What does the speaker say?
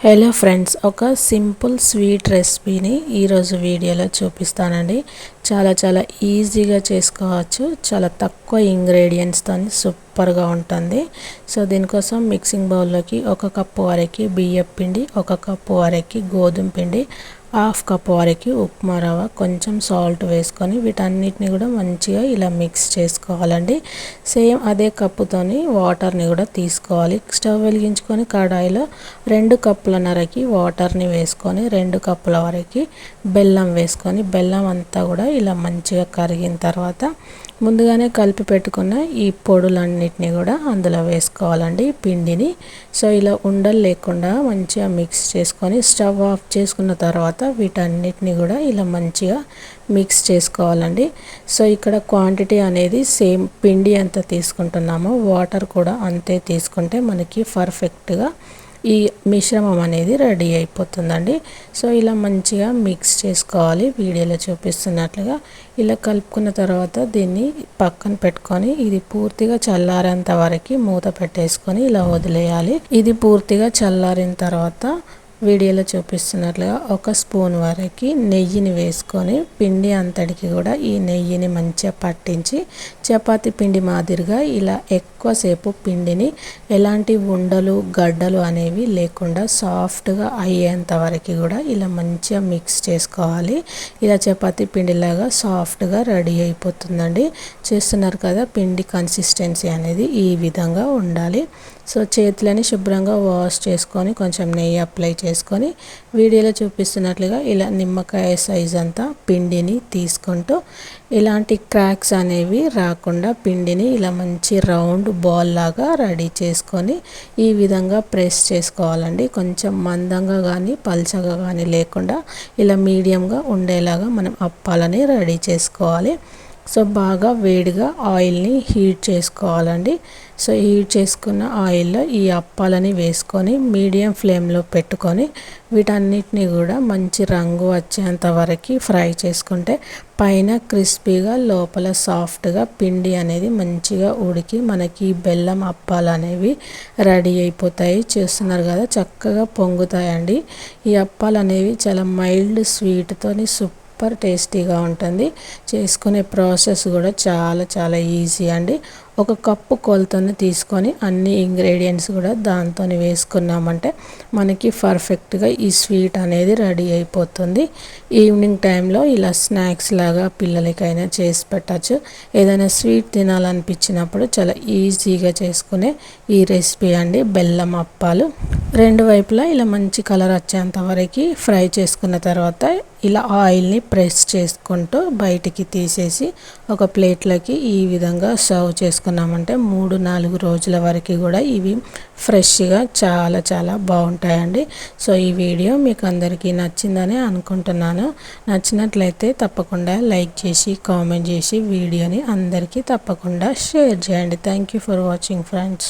Hello friends ఒక simple sweet రెసిపీని ఈరోజు వీడియోలో చూపిస్తానండి. చాలా చాలా ఈజీగా చేసుకోవచ్చు. చాలా తక్కువ ఇంగ్రీడియంట్స్తో సూపర్గా ఉంటుంది. సో దీనికోసం మిక్సింగ్ బౌల్లోకి ఒక కప్పు వరకు బియ్యం పిండి ఒక కప్పు వరకు గోధుమ పిండి హాఫ్ కప్ వరకు ఉప్మా రవ్వ కొంచెం సాల్ట్ వేసుకొని వీటన్నిటిని కూడా మంచిగా ఇలా మిక్స్ చేసుకోవాలండి. సేమ్ అదే కప్పుతోని వాటర్ని కూడా తీసుకోవాలి. స్టవ్ వెలిగించుకొని కడాయిలో రెండు కప్పులన్నరకి వాటర్ని వేసుకొని రెండు కప్పుల వరకు బెల్లం వేసుకొని బెల్లం అంతా కూడా ఇలా మంచిగా కరిగిన తర్వాత ముందుగానే కలిపి పెట్టుకున్న ఈ పొడులన్నిటిని కూడా అందులో వేసుకోవాలండి పిండిని. సో ఇలా ఉండలు లేకుండా మంచిగా మిక్స్ చేసుకొని స్టవ్ ఆఫ్ చేసుకున్న తర్వాత వీటన్నిటిని కూడా ఇలా మంచిగా మిక్స్ చేసుకోవాలండి. సో ఇక్కడ క్వాంటిటీ అనేది సేమ్ పిండి ఎంత తీసుకుంటున్నామో వాటర్ కూడా అంతే తీసుకుంటే మనకి పర్ఫెక్ట్గా ఈ మిశ్రమం అనేది రెడీ అయిపోతుందండి. సో ఇలా మంచిగా మిక్స్ చేసుకోవాలి. వీడియోలో చూపిస్తున్నట్లుగా ఇలా కలుపుకున్న తర్వాత దీన్ని పక్కన పెట్టుకొని ఇది పూర్తిగా చల్లారేంత వరకు మూత పెట్టేసుకొని ఇలా వదిలేయాలి. ఇది పూర్తిగా చల్లారిన తర్వాత వీడియోలో చూపిస్తున్నట్లుగా ఒక స్పూన్ వరకు నెయ్యిని వేసుకొని పిండి అంతటికి కూడా ఈ నెయ్యిని మంచిగా పట్టించి చపాతి పిండి మాదిరిగా ఇలా ఎక్కువసేపు పిండిని ఎలాంటి ఉండలు గడ్డలు అనేవి లేకుండా సాఫ్ట్గా అయ్యేంత వరకు కూడా ఇలా మంచిగా మిక్స్ చేసుకోవాలి. ఇలా చపాతి పిండిలాగా సాఫ్ట్గా రెడీ అయిపోతుందండి. చేస్తున్నారు కదా పిండి కన్సిస్టెన్సీ అనేది ఈ విధంగా ఉండాలి. సో చేతులని శుభ్రంగా వాష్ చేసుకొని కొంచెం నెయ్యి అప్లై చేసుకొని వీడియోలో చూపిస్తున్నట్లుగా ఇలా నిమ్మకాయ సైజ్ అంతా పిండిని తీసుకుంటూ ఇలాంటి క్రాక్స్ అనేవి రాకుండా పిండిని ఇలా మంచి రౌండ్ బాల్ లాగా రెడీ చేసుకొని ఈ విధంగా ప్రెస్ చేసుకోవాలండి. కొంచెం మందంగా కానీ పల్చగా కానీ లేకుండా ఇలా మీడియంగా ఉండేలాగా మనం అప్పాలని రెడీ చేసుకోవాలి. సో బాగా వేడిగా ఆయిల్ని హీట్ చేసుకోవాలండి. సో హీట్ చేసుకున్న ఆయిల్లో ఈ అప్పాలని వేసుకొని మీడియం ఫ్లేమ్లో పెట్టుకొని వీటన్నిటిని కూడా మంచి రంగు వచ్చేంత వరకు ఫ్రై చేసుకుంటే పైన క్రిస్పీగా లోపల సాఫ్ట్గా పిండి అనేది మంచిగా ఉడికి మనకి బెల్లం అప్పాలు అనేవి రెడీ అయిపోతాయి. చేస్తున్నారు కదా చక్కగా పొంగుతాయండి. ఈ అప్పాలు అనేవి చాలా మైల్డ్ స్వీట్తోని సూప్ సూపర్ టేస్టీగా ఉంటుంది. చేసుకునే ప్రాసెస్ కూడా చాలా చాలా ఈజీ అండి. ఒక కప్పు కొలతను తీసుకొని అన్ని ఇంగ్రీడియంట్స్ కూడా దాంతో వేసుకున్నామంటే మనకి పర్ఫెక్ట్గా ఈ స్వీట్ అనేది రెడీ అయిపోతుంది. ఈవినింగ్ టైంలో ఇలా స్నాక్స్ లాగా పిల్లలకైనా చేసి పెట్టచ్చు. ఏదైనా స్వీట్ తినాలనిపించినప్పుడు చాలా ఈజీగా చేసుకునే ఈ రెసిపీ అండి. బెల్లం అప్పాలు. రెండు వైపులా ఇలా మంచి కలర్ వచ్చేంత వరకు ఫ్రై చేసుకున్న తర్వాత ఇలా ఆయిల్ని ప్రెస్ చేసుకుంటూ బయటికి తీసేసి ఒక ప్లేట్లోకి ఈ విధంగా సర్వ్ చేసుకున్నామంటే మూడు నాలుగు రోజుల వరకు కూడా ఇవి ఫ్రెష్గా చాలా చాలా బాగుంటాయండి. సో ఈ వీడియో మీకు అందరికీ నచ్చిందని అనుకుంటున్నాను. నచ్చినట్లయితే తప్పకుండా లైక్ చేసి కామెంట్ చేసి వీడియోని అందరికీ తప్పకుండా షేర్ చేయండి. Thank you for watching friends.